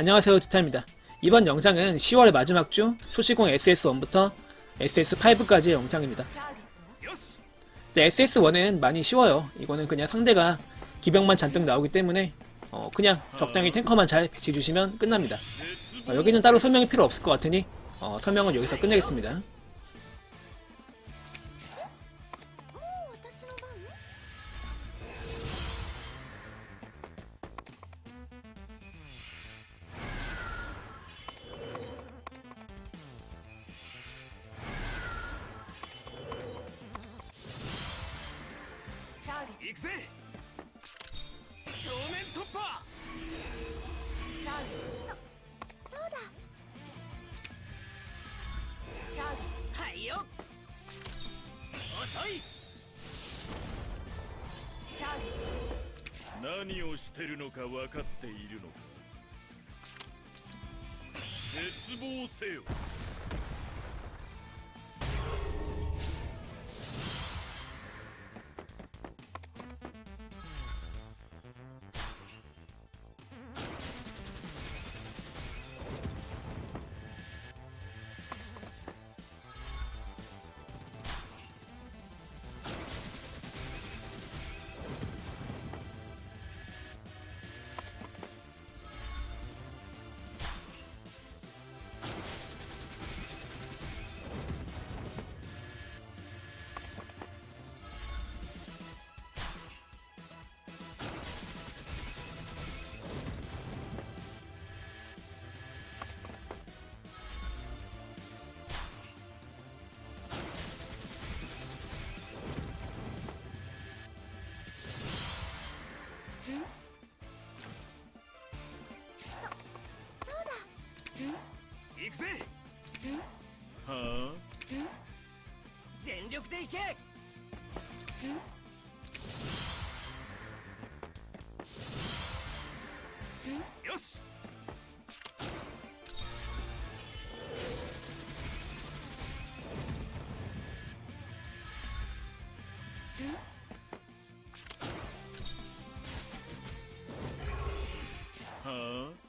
안녕하세요 디타입니다. 이번 영상은 10월 마지막 주 초시공 SS1부터 SS5까지의 영상입니다. SS1은 많이 쉬워요. 이거는 그냥 상대가 기병만 잔뜩 나오기 때문에 어, 그냥 적당히 탱커만 잘 배치해주시면 끝납니다. 어, 여기는 따로 설명이 필요 없을 것 같으니 어, 설명은 여기서 끝내겠습니다. してるのか分かっているのか。絶望せよ。全力で行け。よし。はあ。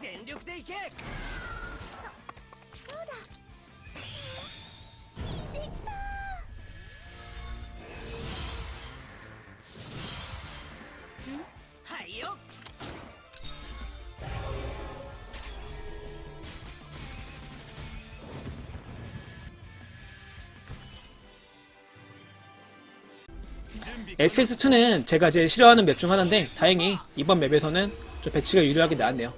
全力で行け SS2는 제가 제일 싫어하는 맵 중 하나인데 다행히 이번 맵에서는 좀 배치가 유리하게 나왔네요.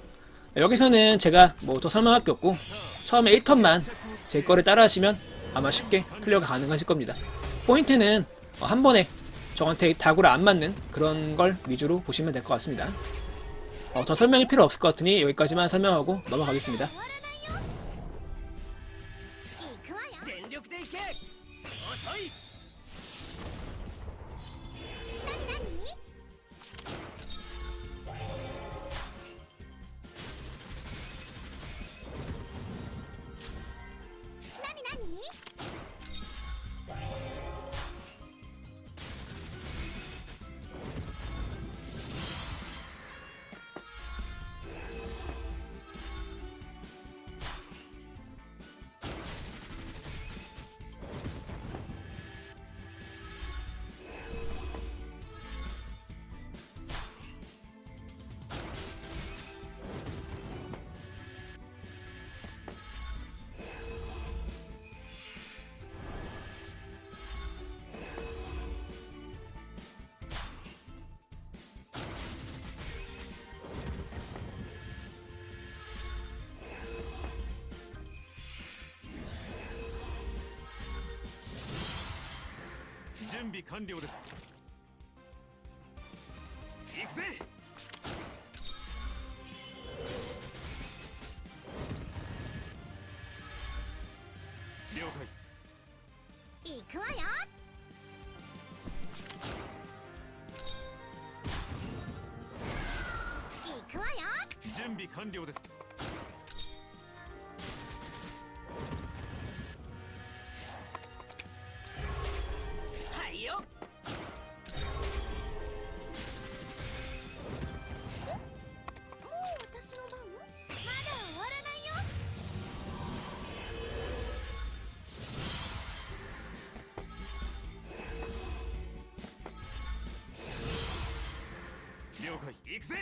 여기서는 제가 뭐 더 설명할 게 없고 처음에 1턴만 제 거를 따라 하시면 아마 쉽게 클리어가 가능하실 겁니다. 포인트는 어, 한 번에 저한테 다구를 안 맞는 그런 걸 위주로 보시면 될 것 같습니다. 어, 더 설명이 필요 없을 것 같으니 여기까지만 설명하고 넘어가겠습니다. 準備完了です。行くぜ！了解。行くわよ！行くわよ！準備完了です行くぜ。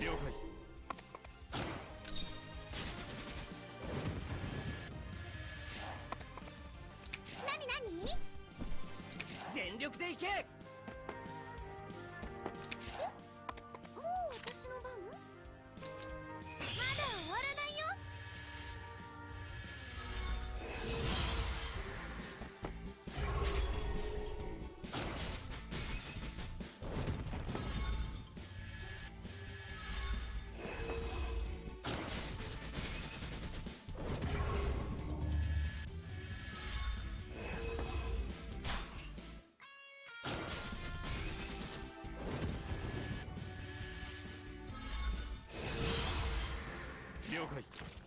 了解。全力で行け了解。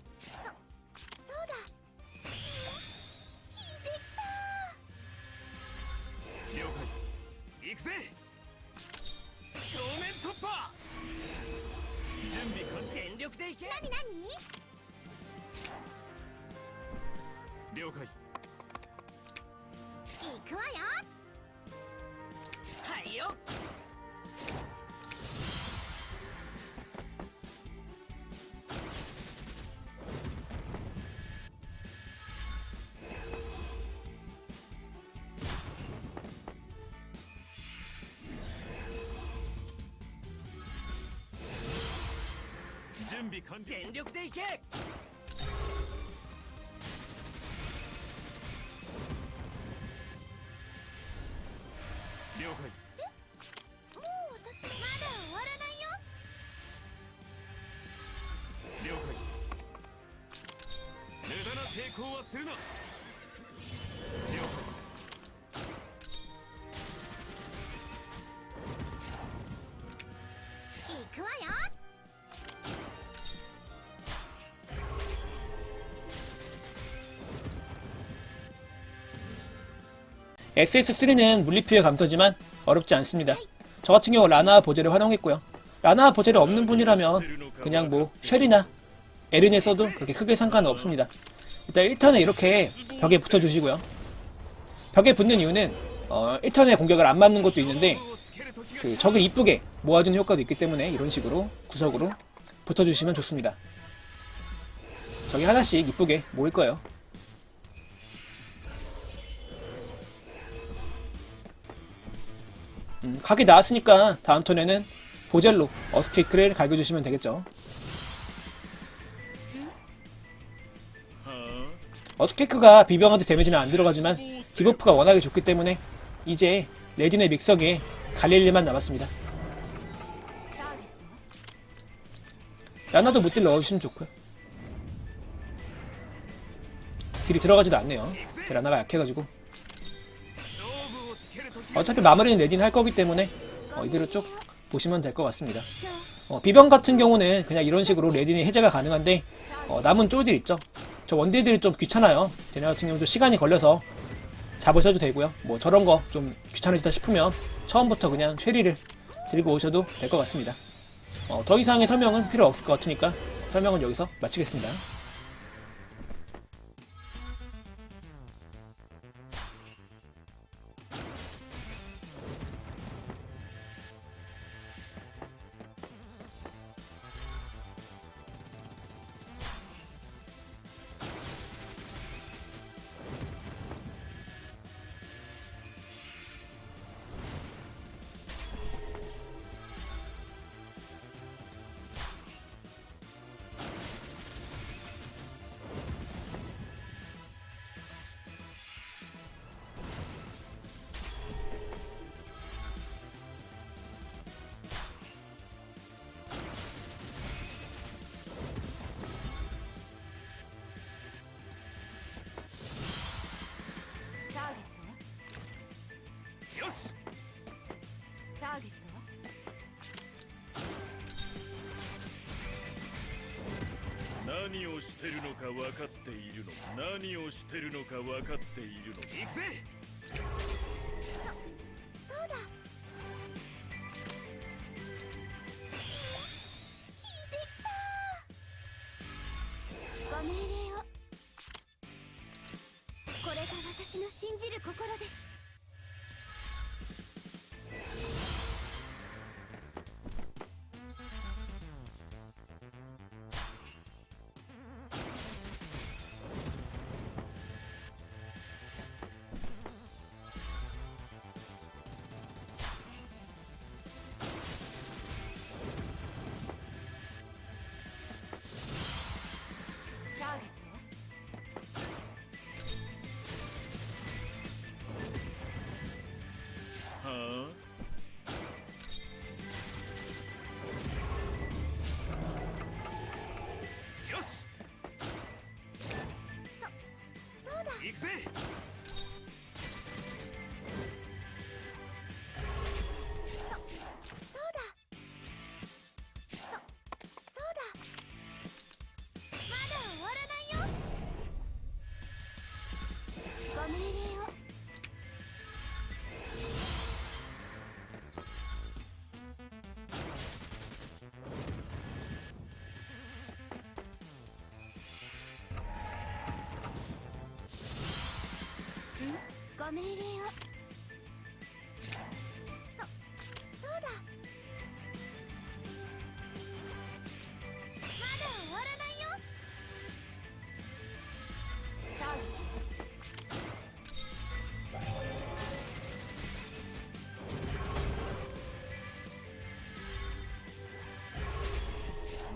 準備完了。全力で行け！ SS3는 물리피해 감소지만 어렵지 않습니다. 저 같은 경우 라나와 보제를 활용했고요. 라나와 보제를 없는 분이라면 그냥 뭐 쉘이나 에린에서도 그렇게 크게 상관은 없습니다. 일단 1턴은 이렇게 벽에 붙어주시고요. 벽에 붙는 이유는 어, 1턴에 공격을 안 맞는 것도 있는데 그 적을 이쁘게 모아주는 효과도 있기 때문에 이런 식으로 구석으로 붙어주시면 좋습니다. 저기 하나씩 이쁘게 모일 거예요. 음, 각이 나왔으니까 다음 턴에는 보젤로 어스케이크를 갈겨주시면 되겠죠. 어스케이크가 비병한테 데미지는 안 들어가지만 디버프가 워낙에 좋기 때문에 이제 레진의 믹서기에 갈릴 일만 남았습니다. 라나도 무딜 넣어주시면 좋고요. 딜이 들어가지도 않네요. 제라나가 약해가지고 어차피 마무리는 레딘 할 거기 때문에 어, 이대로 쭉 보시면 될 것 같습니다. 어, 비병 같은 경우는 그냥 이런 식으로 레딘이 해제가 가능한데 어, 남은 쫄딜 있죠. 저 원딜들이 좀 귀찮아요. 걔네 같은 경우도 시간이 걸려서 잡으셔도 되고요. 뭐 저런 거 좀 귀찮으시다 싶으면 처음부터 그냥 쉐리를 들고 오셔도 될 것 같습니다. 어, 더 이상의 설명은 필요 없을 것 같으니까 설명은 여기서 마치겠습니다. 何をしてるのか分かっているの何をしてるのか分かっているの行くぜ！そうだ。できた。ご命令を。これが私の信じる心ですご命令をそそうだ。まだ終わらないよ。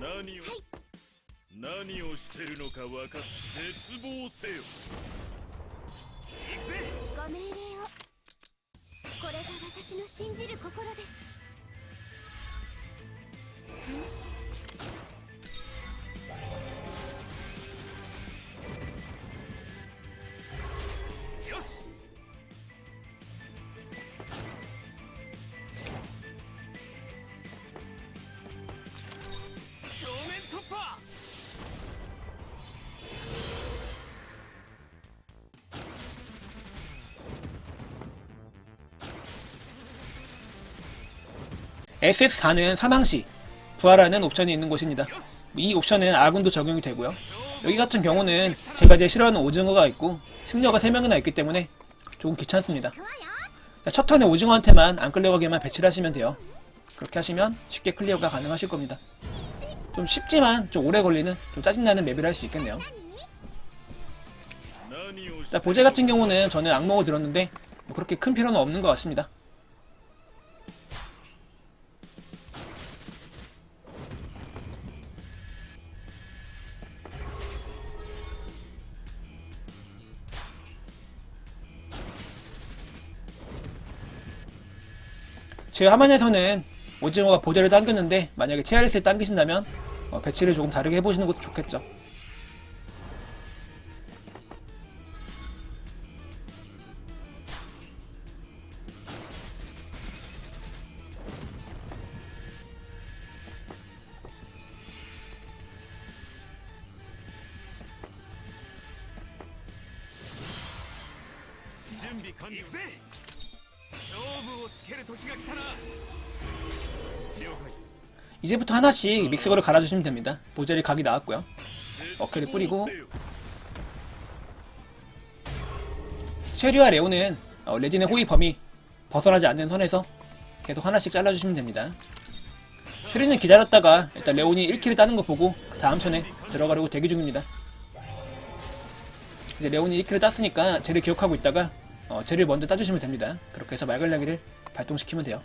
何を？何をしてるのか分かっ絶望せよ私の信じる心です。 SS4는 사망시 부활하는 옵션이 있는 곳입니다. 이 옵션은 아군도 적용이 되고요. 여기 같은 경우는 제가 제일 싫어하는 오징어가 있고 승려가 3명이나 있기 때문에 조금 귀찮습니다. 첫 턴에 오징어한테만 안 끌려가게만 배치를 하시면 돼요. 그렇게 하시면 쉽게 클리어가 가능하실 겁니다. 좀 쉽지만 좀 오래 걸리는 좀 짜증나는 맵이라 할 수 있겠네요. 자, 보제 같은 경우는 저는 악몽을 들었는데 뭐 그렇게 큰 필요는 없는 것 같습니다. 제 화면에서는 오징어가 보자를 당겼는데 만약에 TRS에 당기신다면 어, 배치를 조금 다르게 해보시는 것도 좋겠죠. 이제부터 하나씩 믹스거를 갈아주시면 됩니다. 모자리 각이 나왔고요. 어깨를 뿌리고 쉐리와 레오는 어, 레진의 호위 범위 벗어나지 않는 선에서 계속 하나씩 잘라주시면 됩니다. 쉐리는 기다렸다가 일단 레온이 1킬을 따는 거 보고 그 다음 턴에 들어가려고 대기 중입니다. 이제 레온이 1킬을 땄으니까 쟤를 기억하고 있다가 어, 재를 먼저 따주시면 됩니다. 그렇게 해서 말갈라기를 발동시키면 돼요.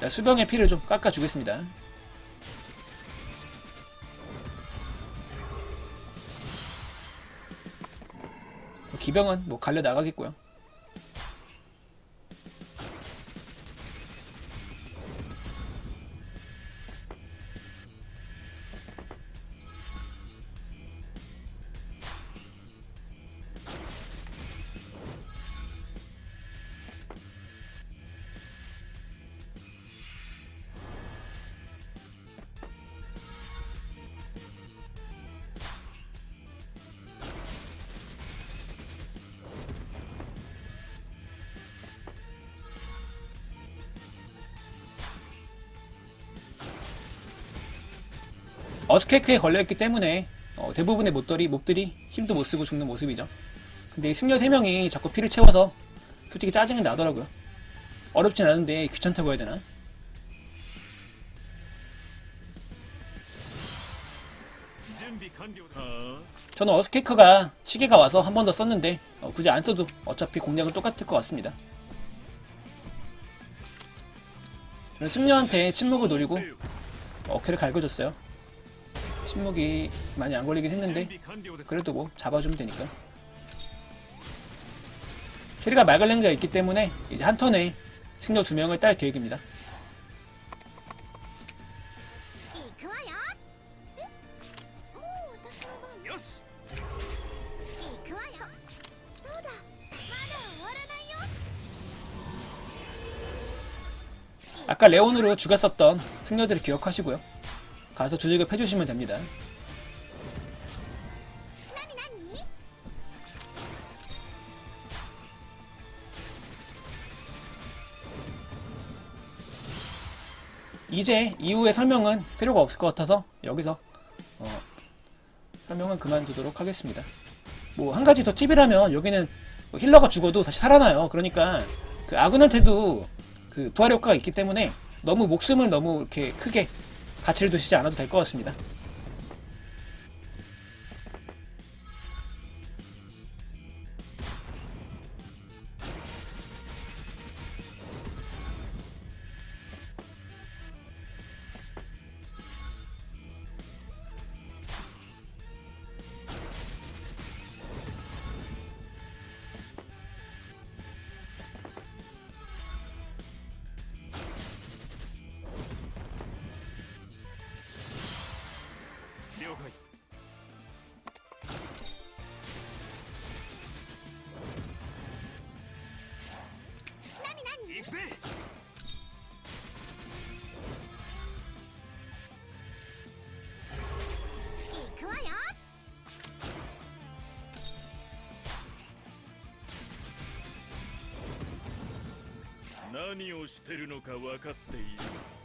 자, 수병의 피를 좀 깎아주겠습니다. 기병은 뭐 갈려 나가겠고요. 어스케크에 걸려있기 때문에 어, 대부분의 몹들이, 몹들이 힘도 못쓰고 죽는 모습이죠. 근데 이 승려 3명이 자꾸 피를 채워서 솔직히 짜증이 나더라고요. 어렵진 않은데 귀찮다고 해야 되나? 저는 어스케이크가 시계가 와서 한 번 더 썼는데 어, 굳이 안 써도 어차피 공략은 똑같을 것 같습니다. 저는 승려한테 침묵을 노리고 어깨를 갈궈줬어요. 침묵이 많이 안 걸리긴 했는데 그래도 뭐 잡아주면 되니까. 캐리가 말갈랭가 있기 때문에 이제 한 턴에 승려 두 명을 딸 계획입니다. 아까 레온으로 죽였었던 승려들을 기억하시고요. 가서 조직을 해주시면 됩니다. 이제 이후의 설명은 필요가 없을 것 같아서 여기서 어, 설명은 그만두도록 하겠습니다. 뭐 한 가지 더 팁이라면 여기는 뭐 힐러가 죽어도 다시 살아나요. 그러니까 그 아군한테도 그 부활 효과가 있기 때문에 너무 목숨을 너무 이렇게 크게 가치를 두시지 않아도 될 것 같습니다. 何をしてるのか分かっている。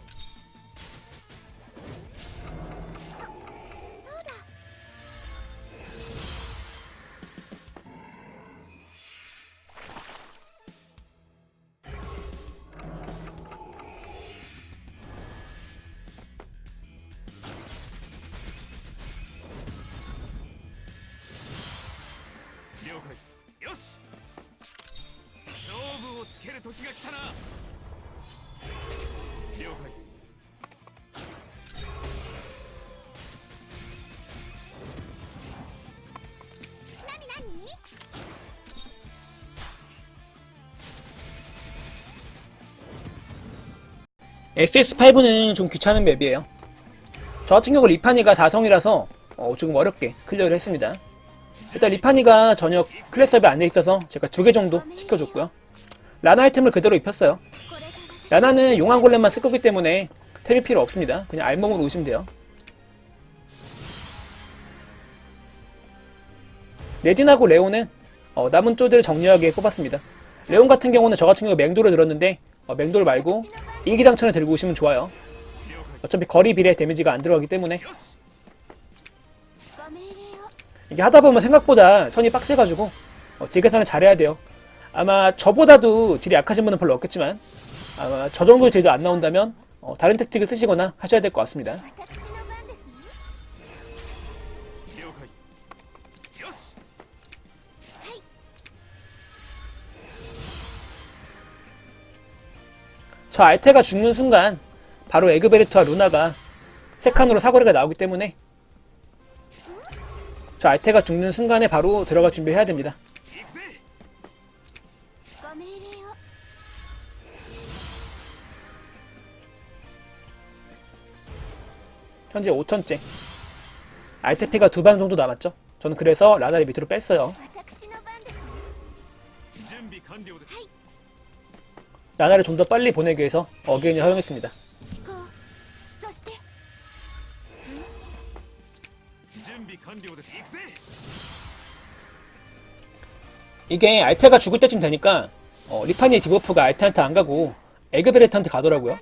SS5는 좀 귀찮은 맵이에요. 저 같은 경우 리파니가 4성이라서 어, 조금 어렵게 클리어를 했습니다. 일단 리파니가 전혀 클래스업이 안 돼 있어서 제가 두 개 정도 시켜줬고요. 라나 아이템을 그대로 입혔어요. 라나는 용암 골렘만 쓸 거기 때문에 탭이 필요 없습니다. 그냥 알몸으로 오시면 돼요. 레진하고 레오는 어, 남은 쪼들을 정리하게 뽑았습니다. 레온 같은 경우는 저 같은 경우 맹도를 들었는데 어, 맹돌 말고 일기당천을 데리고 오시면 좋아요. 어차피 거리 비례 데미지가 안 들어가기 때문에 이게 하다 보면 생각보다 천이 빡세가지고 어, 딜 계산을 잘해야 돼요. 아마 저보다도 딜이 약하신 분은 별로 없겠지만 아마 저 정도의 딜도 안 나온다면 어, 다른 택틱을 쓰시거나 하셔야 될 것 같습니다. 저 알테가 죽는 순간 바로 에그베르트와 루나가 세 칸으로 사거리가 나오기 때문에 저 알테가 죽는 순간에 바로 들어갈 준비해야 됩니다. 현재 5천째 알테피가 두반 정도 남았죠. 저는 그래서 라다를 밑으로 뺐어요. 아, 네. 라나를 좀 더 빨리 보내기 위해서 어게인을 사용했습니다. 이게 알테가 죽을 때쯤 되니까 어, 리파니의 디버프가 알테한테 안 가고 에그베레트한테 가더라고요.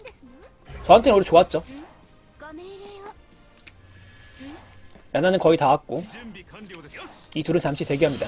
저한테는 오히려 좋았죠. 야나는 거의 다 왔고 이 둘은 잠시 대기합니다.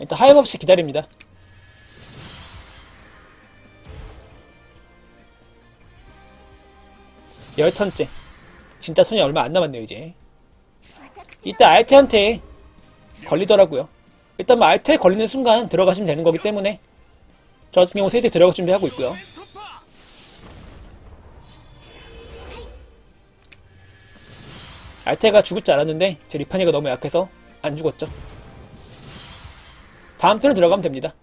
일단 하염없이 기다립니다. 열 턴째. 진짜 손이 얼마 안 남았네요 이제. 이따 알테한테 걸리더라고요. 일단 뭐 알테 걸리는 순간 들어가시면 되는 거기 때문에 저 같은 경우 세색 들어갈 준비하고 있고요. 알테가 죽을 줄 알았는데 제 리파니가 너무 약해서 안 죽었죠. 다음 턴에 들어가면 됩니다.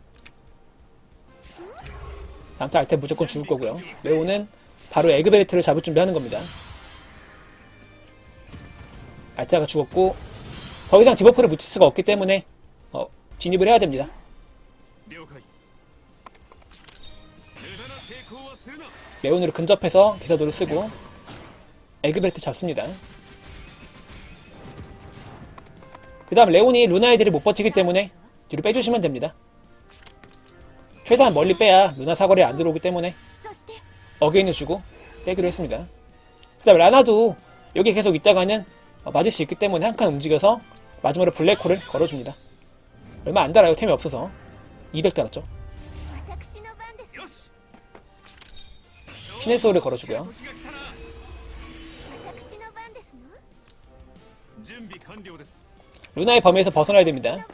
다음 턴 알템 무조건 죽을 거고요. 레오는 바로 에그베이트를 잡을 준비하는 겁니다. 알타가 죽었고 더 이상 디버프를 붙일 수가 없기 때문에 어, 진입을 해야 됩니다. 레온으로 근접해서 기사도를 쓰고 에그벨트 잡습니다. 그 다음 레온이 루나이들이 못 버티기 때문에 뒤로 빼주시면 됩니다. 최대한 멀리 빼야 루나 사거리에 안 들어오기 때문에 어게인을 주고 빼기로 했습니다. 그 다음에 라나도 여기 계속 있다가는 어, 맞을 수 있기 때문에 한 칸 움직여서 마지막으로 블랙홀을 걸어줍니다. 얼마 안 달아요. 템이 없어서. 200 달았죠. 신의 소울을 걸어주고요. 루나의 범위에서 벗어나야 됩니다.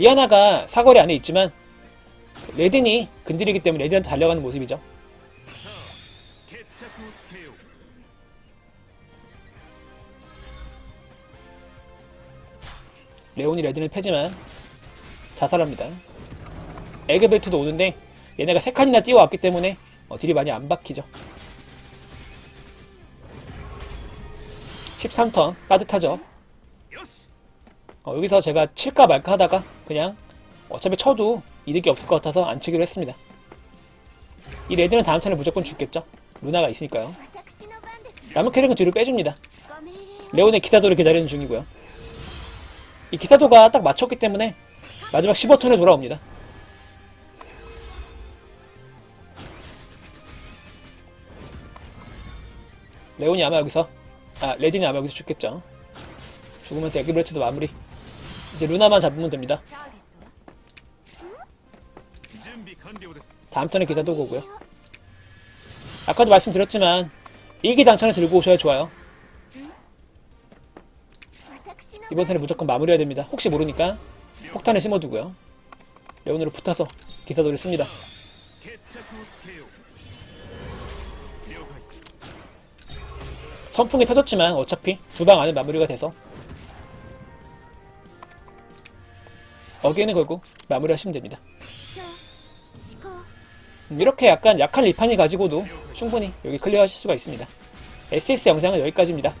리아나가 사거리 안에 있지만 레딘이 근질이기 때문에 레딘한테 달려가는 모습이죠. 레온이 레딘을 패지만 자살합니다. 에그벨트도 오는데 얘네가 세 칸이나 뛰어왔기 때문에 어, 딜이 많이 안 박히죠. 13턴 빠듯하죠. 어, 여기서 제가 칠까 말까 하다가 그냥 어차피 쳐도 이득이 없을 것 같아서 안 치기로 했습니다. 이 레드는 다음 턴에 무조건 죽겠죠. 루나가 있으니까요. 남은 캐릭은 뒤로 빼줍니다. 레온의 기사도를 기다리는 중이고요. 이 기사도가 딱 맞췄기 때문에 마지막 15턴에 돌아옵니다. 레온이 아마 여기서 아 레디는 아마 여기서 죽겠죠. 죽으면서 여기 브레치도 마무리 이제 루나만 잡으면 됩니다. 다음 턴에 기다도 오고요. 아까도 말씀드렸지만 이기 당찬을 들고 오셔야 좋아요. 이번 턴에 무조건 마무리해야 됩니다. 혹시 모르니까 폭탄을 심어두고요. 레온으로 붙어서 기사도를 씁니다. 선풍이 터졌지만 어차피 두 방 안에 마무리가 돼서 어게인을 걸고 마무리하시면 됩니다. 음, 음, 이렇게 약간 약한 리판이 가지고도 충분히 여기 클리어하실 수가 있습니다. SS 영상은 여기까지입니다.